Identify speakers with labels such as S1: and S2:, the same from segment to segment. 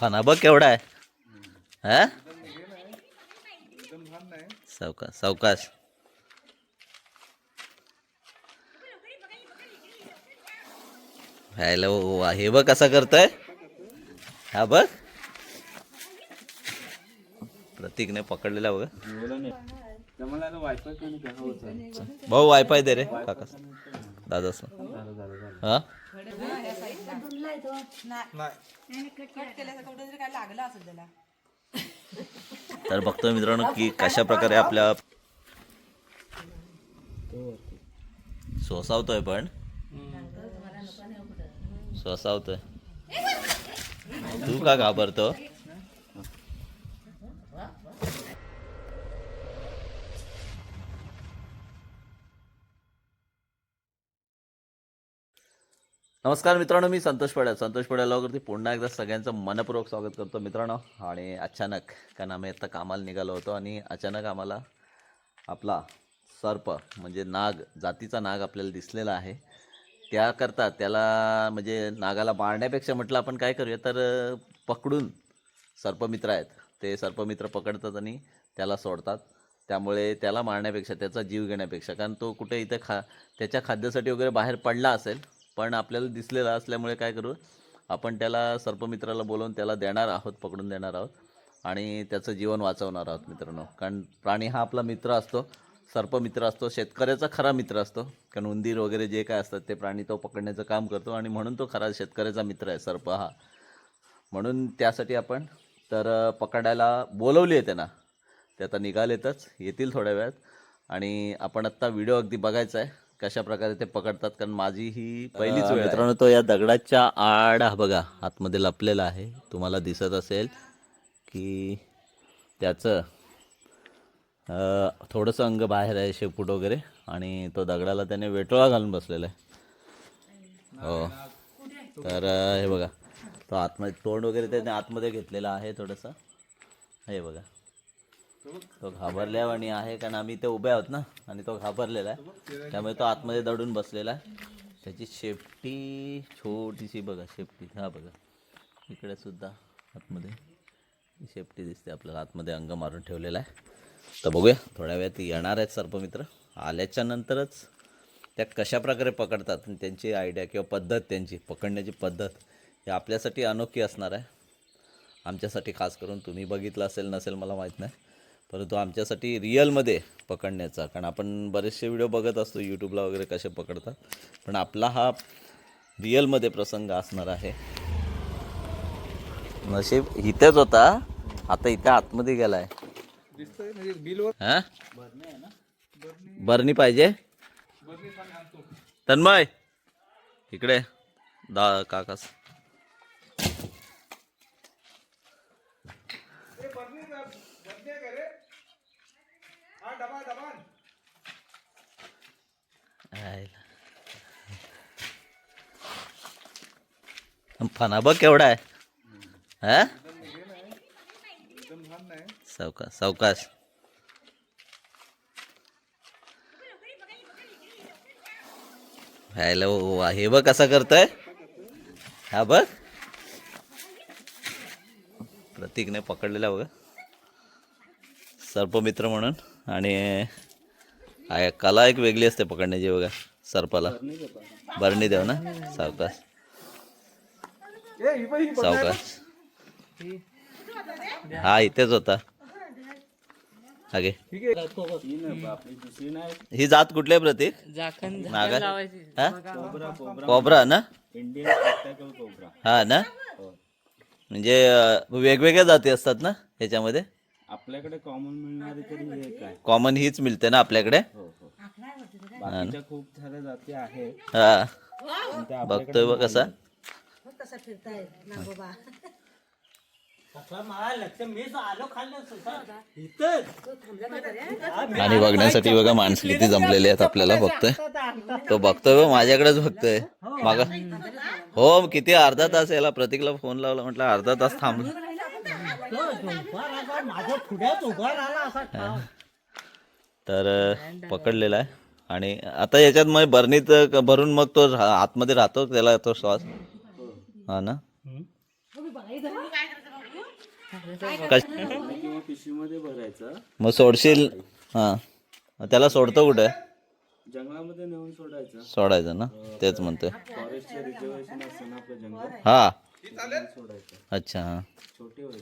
S1: फणा बघ केवढा आहे. हा? सावकाश सावकाश. व्हायला हे बघ कसा करतोय. हा बघ. प्रतीकने पकडलेला बघ. भाऊ वायफाय दे रे काका. दादा हा? तर बघतोय मित्रांनो की कशा प्रकारे आपल्या सोसावतोय पण. सोसावतोय. तू का घाबरतो? नमस्कार मित्रांनो मी संतोष पड्या संतोष पड्यालावरती पुन्हा एकदा सगळ्यांचं मनपूर्वक स्वागत करतो मित्रांनो. आणि अचानक कारण आम्ही आता कामाला निघालो होतो आणि अचानक आम्हाला आपला सर्प म्हणजे नाग जातीचा नाग आपल्याला दिसलेला आहे. त्याकरता त्याला म्हणजे नागाला मारण्यापेक्षा म्हटलं आपण काय करूया तर पकडून सर्पमित्र आहेत. ते सर्पमित्र पकडतात आणि त्याला सोडतात. त्यामुळे त्याला मारण्यापेक्षा त्याचा जीव घेण्यापेक्षा कारण तो कुठे इथे खा त्याच्या खाद्यासाठी वगैरे बाहेर पडला असेल पण आपल्याला दिसलेला असल्यामुळे काय करू आपण त्याला सर्पमित्राला बोलवून त्याला देणार आहोत पकडून देणार आहोत आणि त्याचं जीवन वाचवणार आहोत मित्रांनो. कारण प्राणी हा आपला मित्र असतो सर्पमित्र असतो शेतकऱ्याचा खरा मित्र असतो. कारण उंदीर वगैरे जे काय असतात ते प्राणी तो पकडण्याचं काम करतो आणि म्हणून तो खरा शेतकऱ्याचा मित्र आहे सर्प हा. म्हणून त्यासाठी आपण तर पकडायला बोलवली आहे त्यांना. ते आता निघालेतच येतील थोड्या वेळात. आणि आपण आत्ता व्हिडिओ अगदी बघायचा आहे. कशा प्रकारे ते पकडतात कारण माझी ही पहिलीच वेळ मित्रांनो तो या दगडाच्या आड हा बघा आतमध्ये लपलेला आहे. तुम्हाला दिसत असेल की त्याचं थोडंसं अंग बाहेर आहे शेपूट वगैरे आणि तो दगडाला त्याने वेटोळा घालून बसलेला आहे. हो. तर हे बघा तो आतमध्ये तोंड वगैरे त्याने आतमध्ये घेतलेला आहे थोडंसं. हे बघा. तो घाबरल्या आणि आहे कारण आम्ही इथे उभे आहोत ना आणि तो घाबरलेला आहे. त्यामुळे तो आतमध्ये दडून बसलेला आहे. त्याची शेपटी छोटीशी बघा शेपटी हा बघा. इकडे सुद्धा आतमध्ये शेपटी दिसते आपल्याला. आतमध्ये अंग मारून ठेवलेला आहे. तर बघूया थोड्या वेळात येणार आहेत सर्पमित्र आल्याच्या नंतरच त्या कशाप्रकारे पकडतात आणि त्यांची आयडिया किंवा पद्धत त्यांची पकडण्याची पद्धत ही आपल्यासाठी अनोखी असणार आहे. आमच्यासाठी खास करून तुम्ही बघितलं असेल नसेल मला माहीत नाही. परंतु आमच्यासाठी रिअलमध्ये पकडण्याचा कारण आपण बरेचसे व्हिडिओ बघत असतो यूट्यूबला वगैरे कसे पकडतात पण आपला हा रिअलमध्ये प्रसंग असणार आहे. नशीब इथेच होता आता इथे आतमध्ये गेलाय. हा? बरणी पाहिजे? तन्मय इकडे दा काकास. फना बघ केवढा आहे. हा? सावकाश. सावकाश हॅलो हे बघ कसा करतोय. हा बघ. प्रतीकने पकडलेला बघा. सर्पमित्र म्हणून. आणि आहे. कला एक वेगळी असते पकडण्याची बघा सर्पाला. भरणी देव ना सावकाश. सावकाश. हा इथेच होता. हागे ही जात कुठली आहे प्रतीक?
S2: झाकण
S1: नागा कोबरा ना? हा ना? म्हणजे वेगवेगळ्या जाती असतात ना ह्याच्यामध्ये
S3: आपल्याकडे कॉमन मिळणारी तरी हे काय?
S1: कॉमन हीच मिळते ना आपल्याकडे?
S3: हो हो. बाकीच्या खूप साऱ्या जाती आहेत.
S1: हा.
S3: पण त्या
S1: बघतोय बघ कसा. आणि बघण्यासाठी बघा माणसं किती जमलेली आहेत आपल्याला बघतोय. तो बघतोय बघ माझ्याकडेच बघतोय. माग. हो किती अर्धा तास याला प्रतीकला फोन लावला म्हटलं अर्धा तास थांबला? तर पकडलेला आहे. आणि आता याच्यात मग बरणीत भरून मग तो रा- आतमध्ये राहतो त्याला तो श्वास. हा ना? कश
S3: पिशवीमध्ये भरायचं
S1: मग सोडशील? हां. मग त्याला सोडतो कुठे?
S3: जंगलामध्ये नेऊन सोडायचं.
S1: सोडायचं ना? तेच म्हणतोय.
S3: फॉरेस्टचे रिझर्वेशन असतं ना आपलं जंगल?
S1: हा.
S3: सोडायचं.
S1: अच्छा हां.
S3: छोटे होईल. हो.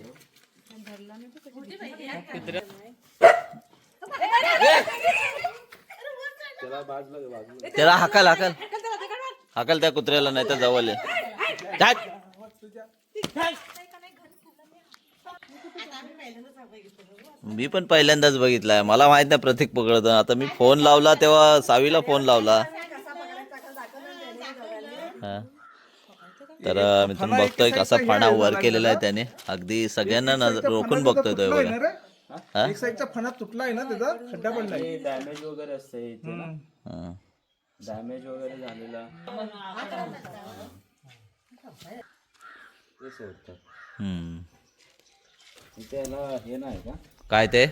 S3: त्याला
S1: हाकल हाकल. हाकल त्या कुत्र्याला नाही तर जवळ मी पण पहिल्यांदाच बघितलाय. मला माहीत नाही प्रतीक पकडत. आता मी फोन लावला तेव्हा सावीला फोन लावला. हा. तर मी तुम्ही बघतोय कसा फणा वर केलेला आहे त्याने. अगदी सगळ्यांना नजर रोखून बघतोय तो बघा. हा?
S2: एक साईडचा फणा तुटलाय ना त्याचा खड्डा पडलाय.
S3: ते डॅमेज वगैरे असते
S1: हा.
S3: डॅमेज वगैरे झालेला. हे नाही का?
S1: काय ते?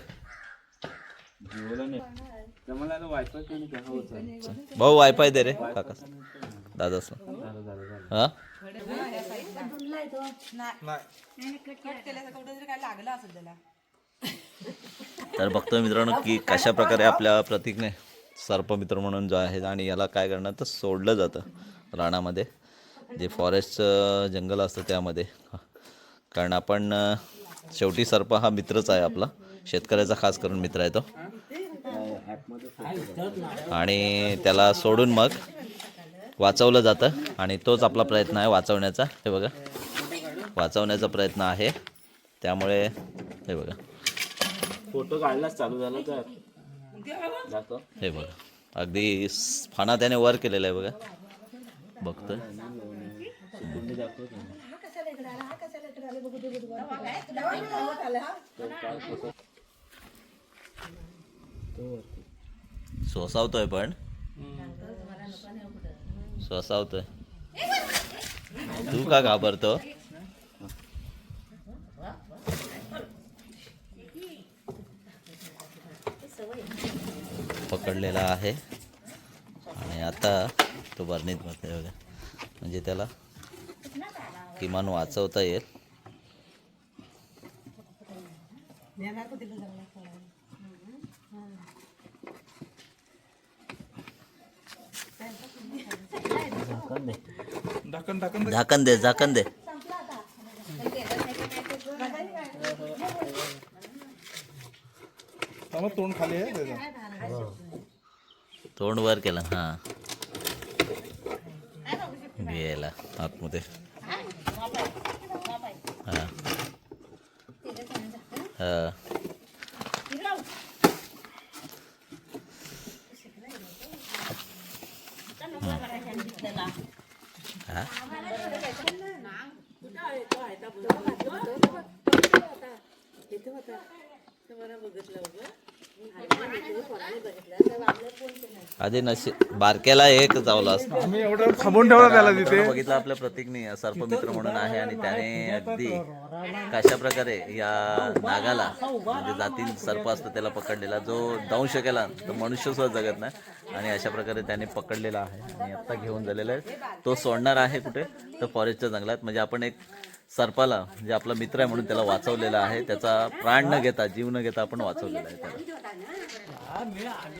S1: भाऊ वायफाय दे रे काका. दादा
S3: झालं
S1: हा? तर बघतोय मित्रांनो की कशा प्रकारे आपल्या प्रतीकने सर्पमित्र म्हणून जो आहे आणि याला काय करणार तर सोडलं जातं रानामध्ये. जे फॉरेस्टचं जंगल असतं त्यामध्ये. कारण आपण शेवटी सर्प हा मित्रच आहे आपला. शेतकऱ्याचा खास करून मित्र आहे तो. आणि त्याला सोडून मग वाचवलं जातं आणि तोच आपला प्रयत्न आहे वाचवण्याचा. हे बघा. वाचवण्याचा प्रयत्न आहे. त्यामुळे हे बघा.
S3: फोटो काढलाच चालू झाला तर.
S1: हे बघा. अगदी फाना त्याने वर केलेला आहे बघा. बघतोय. सोसावतोय पण. सोसावतोय तू का घाबरतो? पकडलेला आहे. आणि आता तो बरणीत भरते म्हणजे त्याला किमान वाचवता येईल.
S2: ढाकण ढाकण
S1: झाकण दे. झाकण दे
S2: तोंड खाली आहे
S1: तोंड वर केलं हां. गेला आतमध्ये. हां. हां. हा आधी नशी बारक्याला एक चावला असता.
S2: एवढं थांबून ठेवलं त्याला तिथे.
S1: बघितलं आपल्या प्रतीकने सर्पमित्र म्हणून आहे आणि त्याने अगदी कशा प्रकारे या नागाला म्हणजे जातील सर्प असतं त्याला पकडलेला जो दंश केला तर मनुष्य सुद्धा जगत नाही. आणि अशा प्रकारे त्याने पकडलेला आहे आणि आता घेऊन झालेला आहे. तो सोडणार आहे कुठे? तर फॉरेस्टच्या जंगलात. म्हणजे आपण एक सर्पाला जे आपला मित्र आहे म्हणून त्याला वाचवलेला आहे. त्याचा प्राण न घेता जीव न घेता आपण वाचवलेला आहे त्याला.